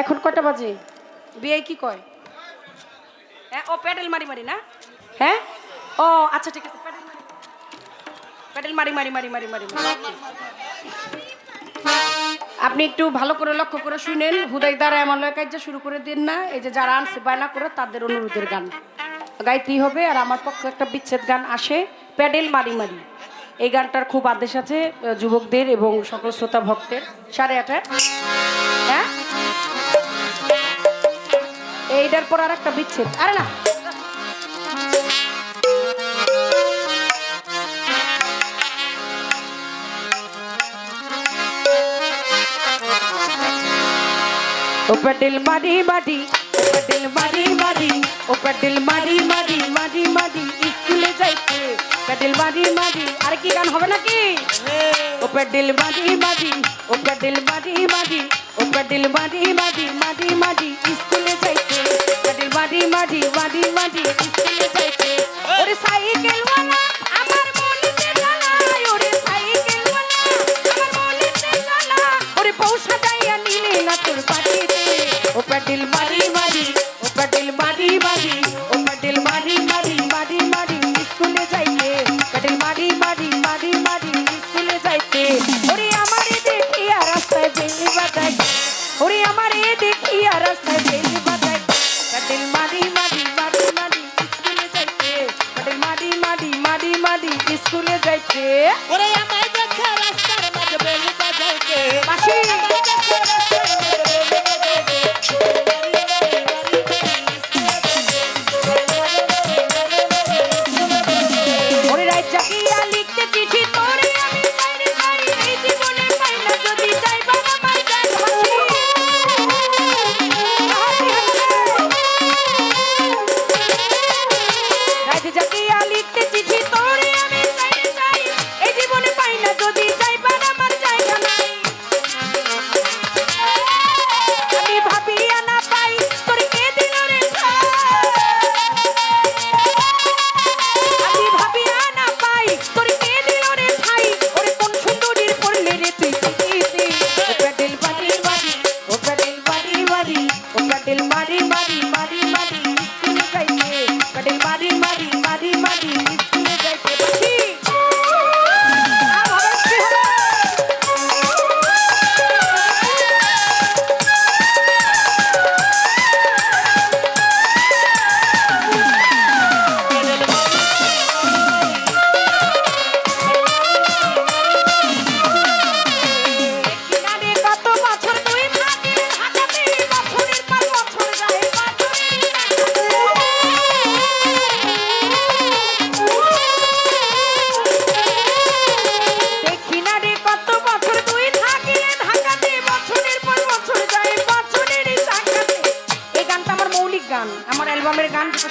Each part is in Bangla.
এখন কটা বাজে? বিয়ে কি কয়? হ্যাঁ ও প্যাডেল মারি মারি না? হ্যাঁ? ও আচ্ছা ঠিক আছে, প্যাডেল মারি। মারি মারি মারি মারি মারি আপনি একটু ভালো করে লক্ষ্য করে শুনেন। হুদাই দ্বারা এমন কাজ শুরু করে দিন না। এই যে যারা আনছে, বায়না করে, তাদের অনুরোধের গান। গাইতেই হবে আর আমার পক্ষে একটা বিচ্ছেদ গান আসে। প্যাডেল মারি মারি। এই গানটার খুব আদেশ আছে যুবকদের এবং সকল শ্রোতা ভক্তের। সাড়ে আটে? হ্যাঁ? এইটার পর আর একটা বিচ্ছেদ। আরে না। মারি মারি, ও প্যাডেল মারি, ও প্যাডেল মারি মারি মারি মারি, স্কুলে যাইতে প্যাডেল মারি মারি আর কি গান হবে নাকি? ও প্যাডেল মারি মারি ও প্যাডেল মারি মারি ও প্যাডেল মারি মারি মারি মারি স্কুলে যাইতে। প্যাডেল মারি মারি মারি মারি স্কুলে যাইতে। ওরে সাইকেল ওয়ালা ওরে সাইকেল ওয়ালা আমার মনেতে জ্বালা ওরে পৌঁছা যাইয়া নিলে না তোর পাটিতে ও প্যাডেল মারি মারি ও প্যাডেল মারি মারি স্কুলে যাইতে। ওরে আমায় দেখা রাস্তার মাঝে বেল বাজাইতে মাসি। মারি মারি মারি মারি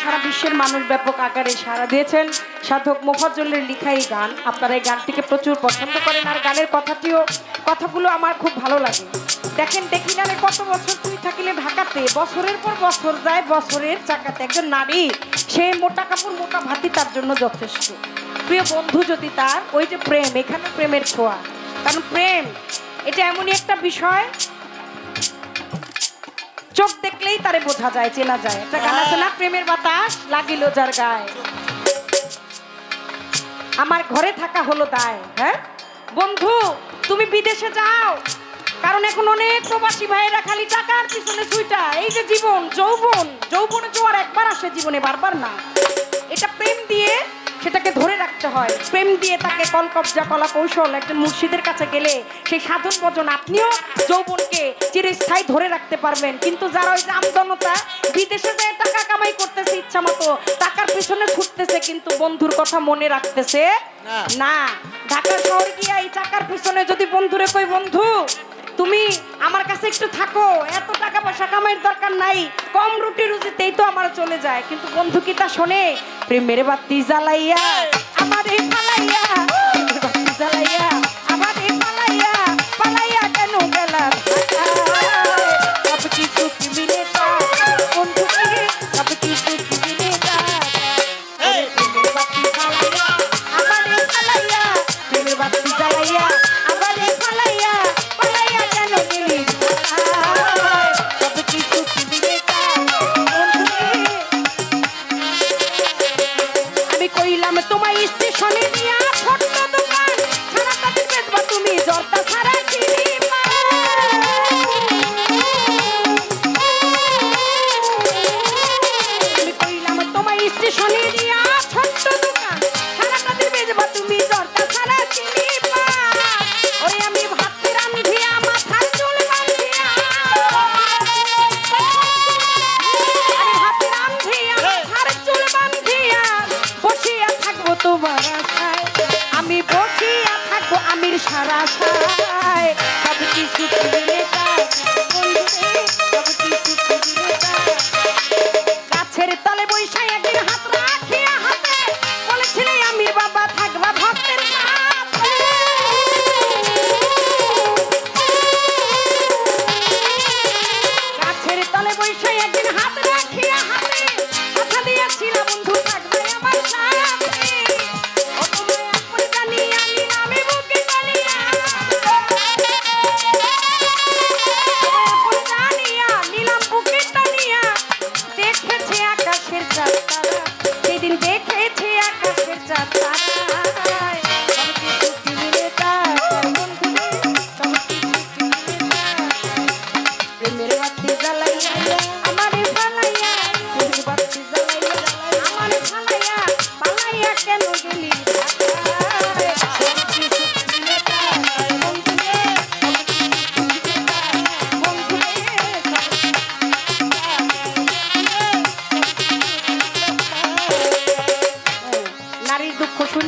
সারা বিশ্বের মানুষ ব্যাপক আকারে সাড়া দিয়েছেন। সাধক মোফাজ্জলের লেখা এই গান। আপনারা এই গানটিকে প্রচুর পছন্দ করেন আর গানের কথাটিও কথাগুলো আমার খুব ভালো লাগে। দেখেন, দেখি না কত বছর তুই থাকিলে ঢাকাতে? বছরের পর বছর যায়, বছরের চাকাতে একজন নারী। সে মোটা কাপড়, মোটা ভাতি, তার জন্য যথেষ্ট। প্রিয় বন্ধু, যদি তার ওই যে প্রেম, এখানে প্রেমের ছোঁয়া। কারণ প্রেম, এটা এমনই একটা বিষয় চোখ দেখলেই তারে বোঝা যায়, চেনা যায়। একটা গান আছে না, প্রেমের বাতাস লাগিল যার গায়ে। আমার ঘরে থাকা হলো দায় হ্যাঁ? বন্ধু, তুমি বিদেশে যাও। কারণ এখন অনেক প্রবাসী ভাইয়েরা খালি টাকার পিছনে ছুইটা। এই যে জীবন, যৌবন, যৌবনে জোয়ার একবার আসে জীবনে, বারবার না। এটা প্রেম দিয়ে সেটাকে ধরে রাখতে হয়। প্রেম দিয়ে তাকে কলকবজা কলা কৌশল একজন মুর্শিদের কাছে গেলে সেই সাধন ভজন আপনিও যৌবনকে চিরস্থায়ী ধরে রাখতে পারবেন। কিন্তু যারা ওই যে আমজনতা বিদেশে যে টাকা কামাই করতেছে ইচ্ছা মতো টাকার পিছনে ছুটতেছে কিন্তু বন্ধুর কথা মনে রাখতেছে না। না। ঢাকা শহর গিয়া এই টাকার পিছনে যদি বন্ধুরে কই বন্ধু তুমি আমার কাছে একটু থাকো। এত টাকা পয়সা কামাইয়ের দরকার নাই। কম রুটি রুজিতেই তো আমার চলে যায়। কিন্তু বন্ধু কি তা শোনে? প্রেমের বাতি জ্বালাইয়া আমারে ফালাইয়া বাতি জ্বালাইয়া।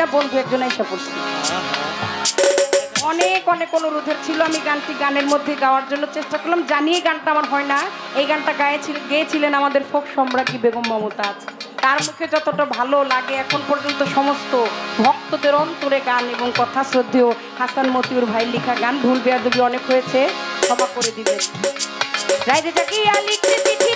না, বন্ধু একজন এসে পড়ছি। অনেক অনেক অনুরোধের ছিল। আমি গানটি গানের মধ্যে গাওয়ার জন্য চেষ্টা করলাম। জানিয়ে গানটা আমার হয় না। এই গানটা গায়েছিল গেয়েছিলেন আমাদের ফোক সম্রাজ্ঞী বেগম মমতাজ তার মুখে যতটা ভালো লাগে, এখন পর্যন্ত সমস্ত ভক্তদের অন্তরে গান এবং কথা শ্রদ্ধেয় হাসান মতিউর ভাই লিখা গান, ভুল বেয়াদবি অনেক হয়েছে, ক্ষমা করে দিবেন। রাইজে জাকিয়া লিখতে চিঠি